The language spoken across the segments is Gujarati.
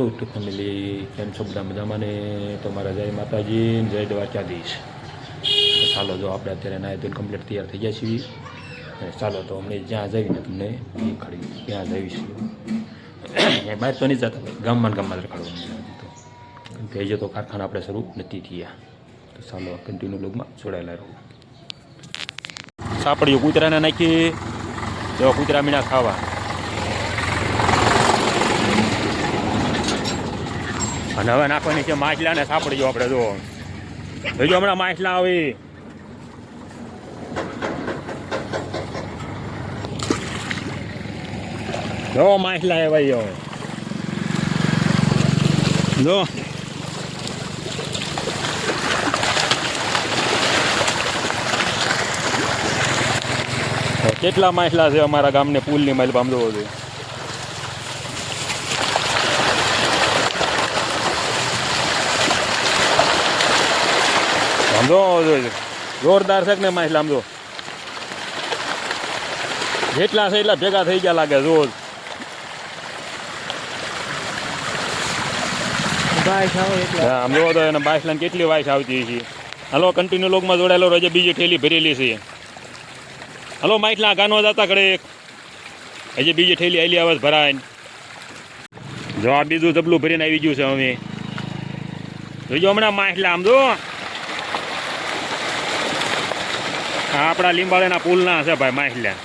ચાલો તો ફેમિલી કેમ છો બધા મજામાં ને તમારા જય માતાજી, જય દ્વારકાધીશ. ચાલો જો આપણે અત્યારે નાય ધોઈને કમ્પ્લીટ તૈયાર થઈ ગયા છીએ. ચાલો તો અમને જ્યાં જઈને તમને ખડી ત્યાં જઈશું છીએ બહાર તો નહીં જતા, ગામમાં ગામમાં જ રખાડવાનું. તો કેમ તો કારખાના આપણે શરૂ નથી થયા. તો ચાલો કન્ટિન્યુ લોગમાં જોડાયેલા રહો. સાપડીઓ કૂતરાને નાખી જો કૂતરા મીણા ખાવા. અને હવે નાખવાની છે માછલા ને સાપડીઓ આપણે જો જોજો હમણાં માછલા આવી. જો માછલા એ ભાઈ જો. કેટલા માછલા છે અમારા ગામને પુલની માઇલ પામ જોવો જોઈએ જો જોરદાર છે ને માછલા આમ જો જેટલા છે એટલા ભેગા થઈ ગયા લાગે જો આમ જોવો તો એને કેટલી વાઇસ આવતી છે હલો કન્ટિન્યુ લોકમાં જોડાયેલો રોજે બીજી ઠેલી ભરેલી છે. હલો માઇટલા ગાનો જતા કડે હજી બીજી ઠેલી આવેલી આવે ભરાય. જો આ બીજું જબલું ભરીને આવી ગયું છે અમે જોજો હમણાં માછલા આમ જો આ આપણા લીંબાળાના પુલના છે ભાઈ માહિલા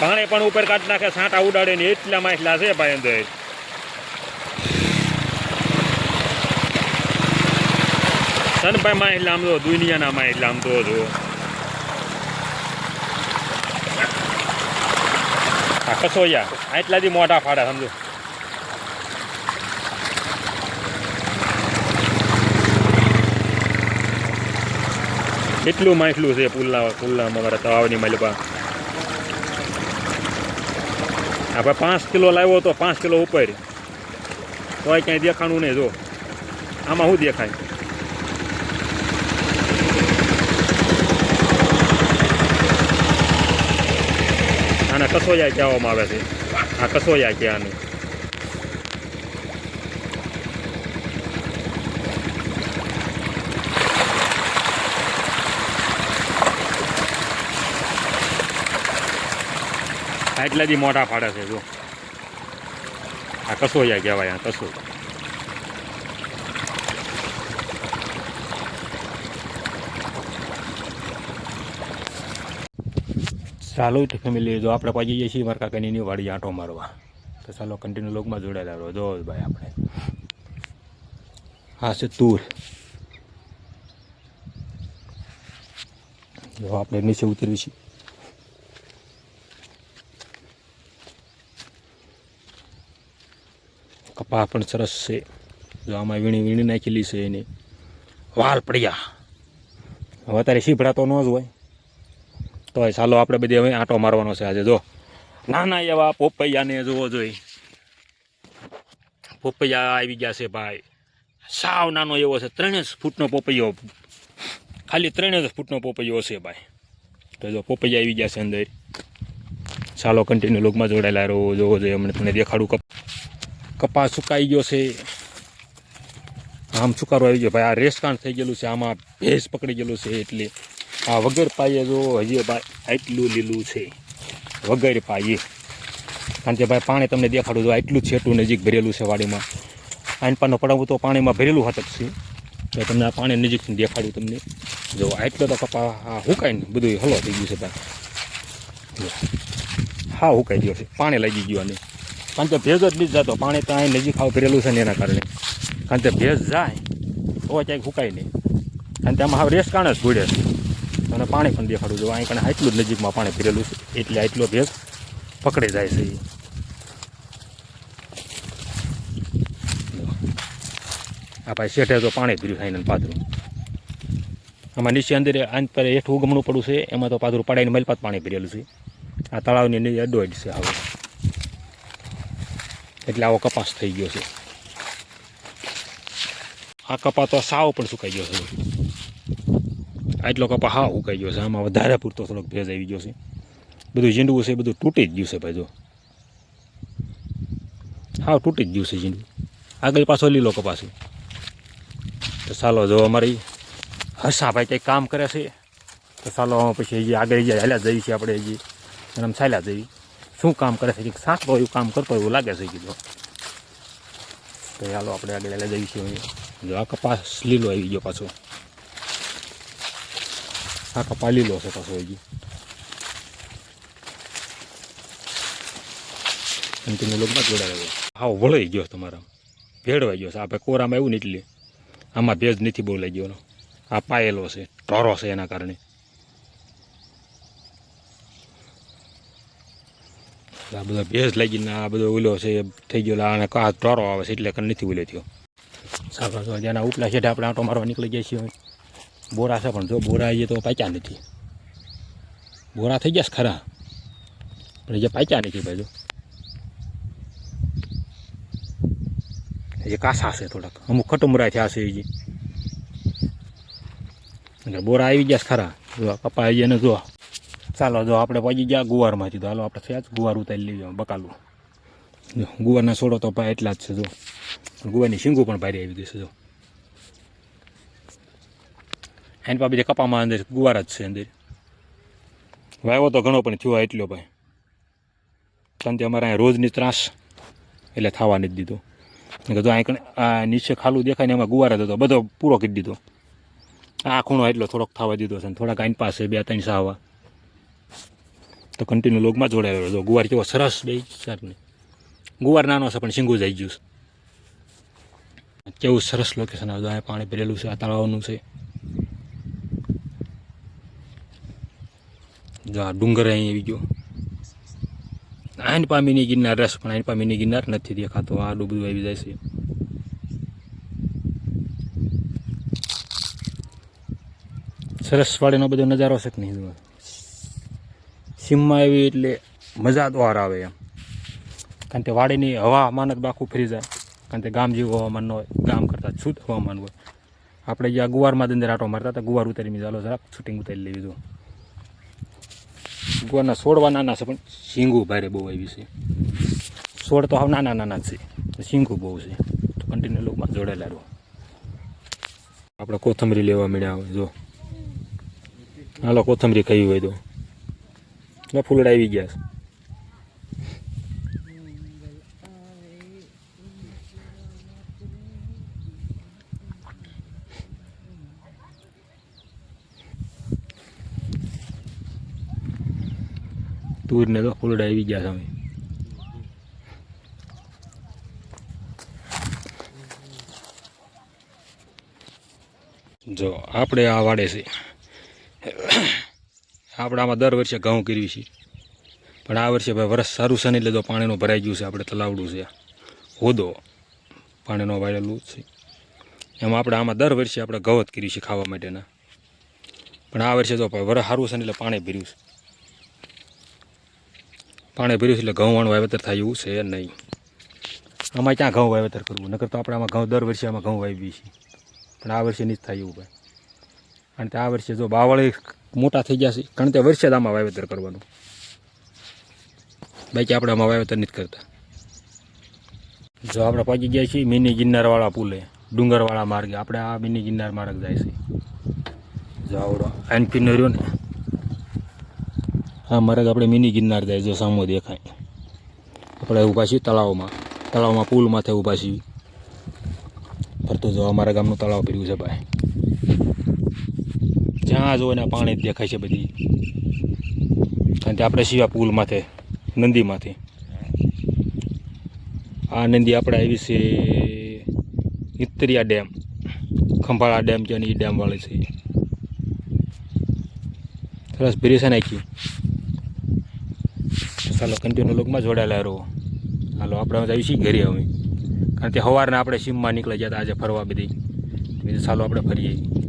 પાણી પણ ઉપર કાઢી નાખે સાંટા ઉડાડે ને એટલા માહિલા છે ભાઈ અંદર. સનભાઈ માહિલા આમ તો, દુનિયાના માહિલા આમ તો જો. કસોયા, આટલાથી મોટા ફાડા, સમજો. કેટલું માછલું છે પુલ્લા પુલ્લામાં અમારા તળાવની માલિકા આપણે પાંચ કિલો લાવ્યો તો પાંચ કિલો ઉપર. તોય ક્યાંય દેખાણું નહીં, જો. આમાં શું દેખાય? આને કસોયા કહેવામાં આવે છે. આ કસોયા કે આને આટલા દી મોટા ફાડે છે જો આ કસોયા કહેવાય, આ કસો ચાલો તો ફેમિલી જો આપણે પાછી જઈએ છીએ મારા કાકાની વાડી આંટો મારવા. તો ચાલો કન્ટિન્યુ લોકમાં જોડાયેલા રહો. જો ભાઈ આપણે. હા, છે તૂર. જો આપણે નીચે ઉતરવી છીએ. કપા પણ સરસ છે. જો આમાં વીણી વીણી નાખેલી છે એની. વાલ પડ્યા. હવે અત્યારે શીભડા તો ન જ હોય. તો ચાલો આપણે બધી હવે આંટો મારવાનો છે આજે. જો. નાના એવા પોપૈયાને જોવો જોઈએ પોપૈયા આવી ગયા છે ભાઈ. સાવ નાનો એવો છે. ત્રણે જ ફૂટનો પોપૈયો. ખાલી ત્રણે જ ફૂટનો પોપૈયો છે ભાઈ. તો જો પોપૈયા આવી ગયા છે અંદર. ચાલો કન્ટિન્યુ લોકમાં જોડાયેલા રહો. જોવો જોઈએ, અમને તમને દેખાડું કપ કપાસ સુકાઈ ગયો છે. આમ સુકારો આવી ગયો. ભાઈ, આ રેસકાંડ થઈ ગયેલું છે. આમાં ભેંસ પકડી ગયેલું છે એટલે આ વગર પાયે જો હજી ભાઈ આટલું લીલું છે. વગર પાયે. કારણ કે ભાઈ, પાણી તમને દેખાડું જો આટલું છેટું નજીક ભરેલું છે વાડીમાં. આઈન પાનો પડાવું તો પાણીમાં ભરેલું હતક છે. તો તમને આ પાણી નજીકથી દેખાડું તમને. જો, આટલો તો કપા, આ હુકાઈને બધું હલો થઈ ગયું છે ભાઈ. હા, હુકાઈ ગયો છે. પાણી લાગી ગયું આને. કારણ કે ભેજ જ નથી જતો. પાણી તો અહીં નજીક આવું ભરેલું છે ને એના કારણે. કારણ કે ભેજ જાય, તો ક્યાંક સુકાય નહીં. કારણ કે આમાં હવે રેસ કારણે જ ભૂડે છે. અને પાણી પણ દેખાડું જોવા અહીં કારણે આટલું જ નજીકમાં પાણી ભરેલું છે. એટલે આટલો ભેજ પકડી જાય છે. આ ભાઈ શેઠે તો પાણી ભર્યું ખાઈને પાથરું. આમાં નીચે અંદર આન પર હેઠું ઉગમણું પડ્યું છે. એમાં તો પાથરું પડાઈને મલપાત પાણી ભરેલું છે. આ તળાવની નીચે અડો જ છે આવો એટલે આવો કપાસ થઈ ગયો છે. આ કપા તો સાવ પણ સુકાઈ ગયો છે. આટલો કપા હા ઉકાઈ ગયો છે. આમાં વધારે પૂરતો થોડોક ભેજ આવી ગયો છે. બધું ઝીંડવું છે, બધું તૂટી જ ગયું છે ભાઈ જો. હા, તૂટી જ ગયું છે ઝીંડવું. આગળ પાછો લીલો કપાસ છે. તો ચાલો, જો અમારી હર્ષાભાઈ કંઈક કામ કરે છે, તો ચાલો પછી હજી આગળ હજી હાલ્યા જઈએ છીએ આપણે હજી. અને આમ ચાલ્યા જઈએ. શું કામ કરે છે? સાચો એવું કામ કરતો એવું લાગે છે, કીધું. તો ચાલો, આપણે આગળ જઈએ છીએ જો આ કપાસ લીલો આવી ગયો પાછો. આ કપાસ લીલો છે પાછો હજી. તમે લોગમાં જોડાયેલો હાવ વળાઈ ગયો તમારા. ભેળવાઈ ગયો છે. આપણે કોરામાં એવું નીકળી આમાં ભેજ નથી બોલાઈ ગયો આ પાયેલો છે. ટોરો છે એના કારણે. આ બધો ભેજ લાગીને આ બધો ઉલો છે થઈ ગયો અને આ ટોરો આવે છે એટલે નથી ઉલ્યો થયો. સાબા જો જેના ઉપલા છે આપણે આંટો મારવા નીકળી જઈએ છીએ બોરા છે પણ જો બોરા આવીએ તો પાક્યા નથી. બોરા થઈ ગયા ખરા, પણ જે પાક્યા નથી ભાઈ જો. જે કાસા છે થોડાક, અમુક ખટુમરા થયા છે એટલે બોરા આવી ગયા છે ખરા, જો કપા ને જો ચાલો, જો આપણે પહોંચી ગયા ગુવારમાંથી, તો હાલો, આપણે થયા જ ગુવાર ઉતારી લઈએ, બકાલું. જો, ગુવારના છોડો તો ભાઈ એટલા જ છે, જો. ગુવારની શીંગું પણ ભારે આવી ગઈ છે, જો. એની પાસે બીજા કપામાં અંદર ગુવાર જ છે અંદર. વાવ્યો તો ઘણો પણ થયો એટલો ભાઈ. કારણ કે અમારે અહીંયા રોજની ત્રાસ, એટલે થવા નથી દીધો. જો આ નીચે ખાલું દેખાય ને એમાં ગુવાર જ હતો બધો પૂરો કરી દીધો. આ ખૂણો એટલો થોડોક થવા દીધો છે થોડાક આઈન પાસે બે, ત્રણ સાવા. તો કન્ટિન્યુ લોગમાં જોડાયેલો હતો ગુવાર કેવો સરસ બે ને ગુવાર નાનો છે, પણ શીંગું જઈ ગયું છે. કેવું સરસ લોકેશન આવે અહીંયા પાણી ભરેલું છે, આ તળાવનું છે. જો આ ડુંગર અહીં આવી ગયો. આઈન પામીની ગિરનાર રસ, પણ આઈન પામીની ગિરનાર નથી દેખાતો. આ આડું બધું આવી જાય છે. સરસ વાળીનો બધો નજારો છે કે નહીં? જુઓ. સીમમાં આવી એટલે મજા દ્વાર આવે એમ. કારણ કે વાડીની હવામાન જ બાખું ફરી જાય. કારણ કે ગામ જેવું હવામાન ન હોય, ગામ કરતાં શુદ્ધ હવામાન હોય. આપણે જ્યાં ગુવારમાં દંદર આટો મારતા હતા, ગુવાર ઉતારી ચાલો જરાક શૂટિંગ ઉતારી લેવી લીધું ગુવારના છોડવા નાના છે, પણ શીંગું ભારે બહુ આવી છે. છોડ તો હાવ નાના નાના જ છે શીંગું બહુ છે. તો કન્ટિન્યુ લોકમાં જોડેલા રહો. આપણે કોથમરી લેવા મળ્યા હોય, જો. હાલો, કોથમરી ખાઈ હોય તો. ને ફૂલડ આવી ગયા છે. તુરને તો ફૂલડ આવી ગયા સામે જો, આપણે આ વાડે છે. આપણે આમાં દર વર્ષે ઘઉં કરવી છે. પણ આ વર્ષે ભાઈ વરસ સારું છે ને એટલે તો પાણીનું ભરાઈ ગયું છે. આપણે તલાવડું છે. હોદો પાણીનો વાળેલું છે. એમાં આપણે આમાં દર વર્ષે આપણે ઘઉં જ કરી છે ખાવા માટેના. પણ આ વર્ષે તો વરસ સારું છે ને એટલે પાણી ભર્યું છે. પાણી ભર્યું છે એટલે ઘઉંવાનું વાવેતર થાય એવું છે નહીં. આમાં ક્યાં ઘઉં વાવેતર કરવું? નકર તો આપણે આમાં ઘઉં દર વર્ષે આમાં ઘઉં વાવીએ છીએ. પણ આ વર્ષે નહીં થાય એવું ભાઈ. કારણ કે આ વર્ષે જો બાવળી મોટા થઈ ગયા છે, કારણ કે વર્ષે જ આમાં વાવેતર કરવાનું. બાકી આપણે આમાં વાવેતર નથી કરતા. જો આપણે પહોંચી ગયા છીએ મિની ગિરનારવાળા પુલે, ડુંગરવાળા માર્ગે. આપણે આ મિની ગિરનાર માર્ગ જાય છે. જો આવડો એનપીનો રહ્યો ને, આ માર્ગ આપણે મિની ગિરનાર જાય, જો સામો દેખાય. આપણે ઊભા છીએ તળાવમાં. તળાવમાં પુલ માથે ઊભા છીએ. ફરતું જો અમારા ગામનું તળાવ પીર્યું છે ભાઈ. જ્યાં જો એના પાણી જ દેખાય છે બધી. કારણ કે આપણે શિવા પુલ માથે નંદી આ નંદી આપણે આવી છે ઇત્તરિયા ડેમ, ખંભાળા ડેમ છે અને એ ડેમ છે. સરસ ભીરી છે નાખી. ચાલો કન્ટિન્યુ લોકમાં જોડાયેલા રહો. હાલો, આપણે આવી છીએ ઘરે હવે. કારણ કે સવારના આપણે સીમમાં નીકળી જતા આજે ફરવા બધી. બીજું ચાલો આપણે ફરીએ.